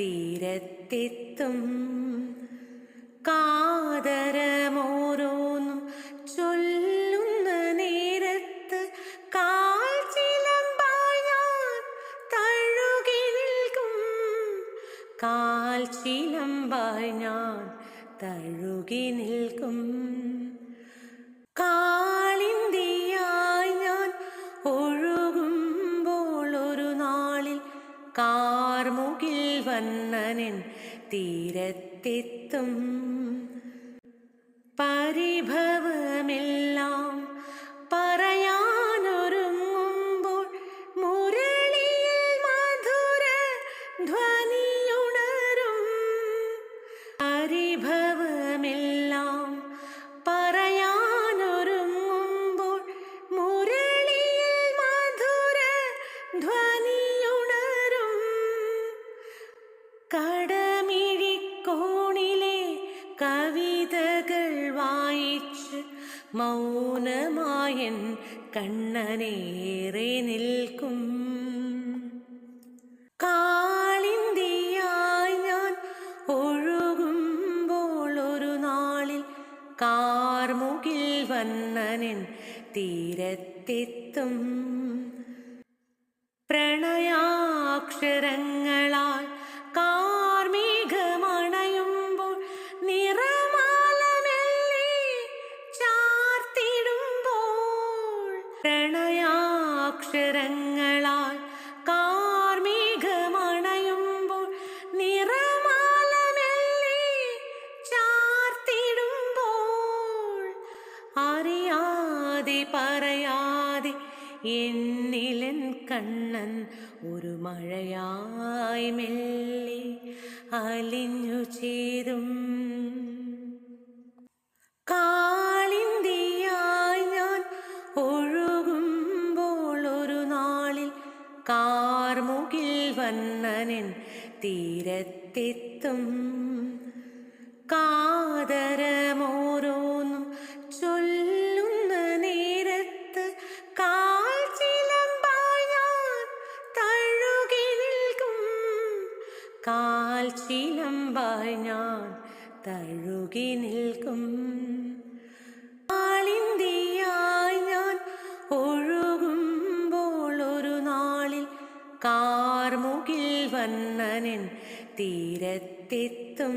തീരത്തെത്തും കാതരമോരോന്നും ചൊല്ലുന്ന നേരത്ത് കാൽ തഴുകി നിൽക്കും. കാൽ ഞാൻ തഴുകി നിൽക്കും. കാർമുകിൽ വന്നനൻ തീരത്തെത്തും. പരിഭവമെല്ലാം കടമിഴിക്കോണിലെ കവിതകൾ വായിച്ച് മൗനമായൻ കണ്ണനേറെ നിൽക്കും. കാളിന്തിയായി ഞാൻ ഒഴുകുമ്പോൾ ഒരു നാളിൽ കാർമുകിൽ വന്നനൻ തീരത്തെത്തും. പ്രണയാക്ഷരങ്ങളാൽ പ്രണയാക്ഷരങ്ങളാൽ കാർമികമണയുമ്പോൾ നിറമാല മെല്ലെ ചാർത്തിടുമ്പോൾ അറിയാതെ പറയാതെ എന്നിലൻ കണ്ണൻ ഒരു മഴയായി മെല്ലി അലിഞ്ഞു ചേരും കാർമുകിൽ വന്നനൻ തീരത്തെത്തും. കാതരമോരോന്നും ചൊല്ലുന്ന നേരത്ത് കാൽ ഞാൻ തഴുകി നിൽക്കും. കാൽ ഞാൻ തഴുകി നിൽക്കും. കാർമുകിൽ വന്നനൻ തീരത്തെത്തും.